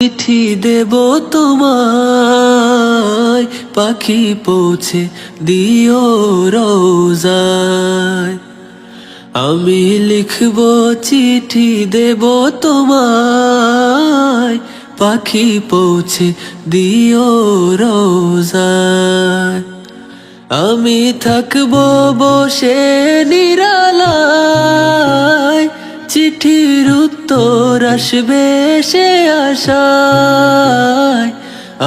চিঠি দেব তোমায়, পাখি পৌঁছে দিও রোজায়। আমি লিখব চিঠি দেব তোমায়, পাখি পৌঁছে দিও রোজায়। আমি থাকব বসে নিরালায়, চিঠির আসবে সে আশায়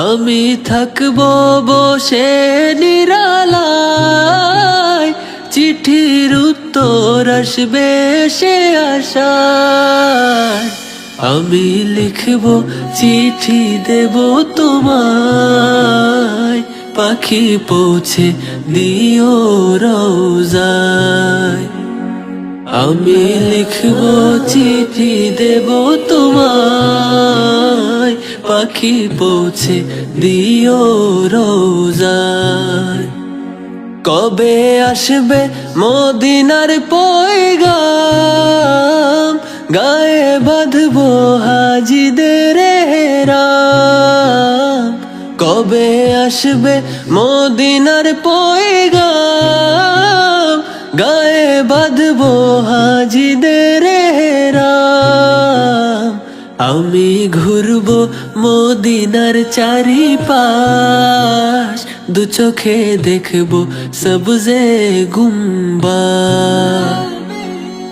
আমি থাকব বসে নিরালায়। চিঠির উত্তর আসবে সে আশায় আমি লিখব, চিঠি দেব তোমায়। পাখি পৌঁছে দিও রোজায় আমি লিখব চিঠি দেব তোমায়। পাখি পৌঁছে দিও রোজায়। কবে আসবে মদিনার পয়গাম? গায়ে বাঁধবো হাজিদের হেরাম কবে আসবে মদিনার পয়গাম? গায়ে বাঁধবো আমি ঘুরবো মদিনার চারিপাশ। দু চোখে দেখব সবজে গুম্বা।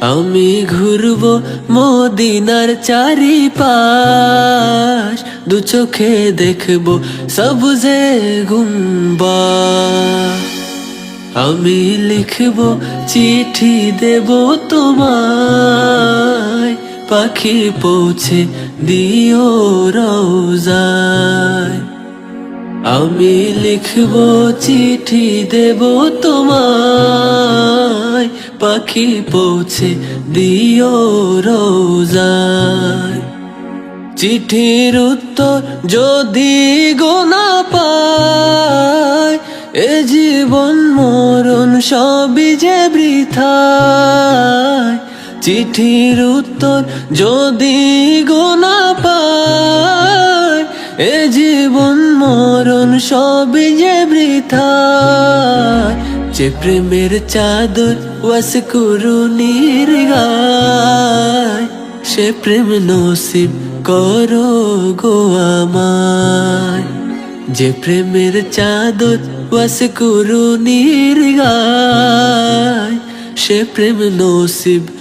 আমি ঘুরবো মদিনার চারিপাশ। দু চোখে দেখব সবজে গুম্বা। আমি লিখব চিঠি দেব তোমায়। পাখি পৌঁছে দিও রোজায় আমি লিখব চিঠি, দেব তোমায়। পাখি পৌঁছে দিও রোজায় চিঠির উত্তর যদি গোনা পায়, এ জীবন মরণ সবই যে বৃথায়। চিঠির উত্তর যদি গোনা পায় এ জীবন মরণ সবই যে বৃথা। যে প্রেমের চাদর ওয়াস গায় সে প্রেম নসিব করো গো আমায়। যে প্রেমের চাদর ওয়াস গায় সে প্রেম নসিব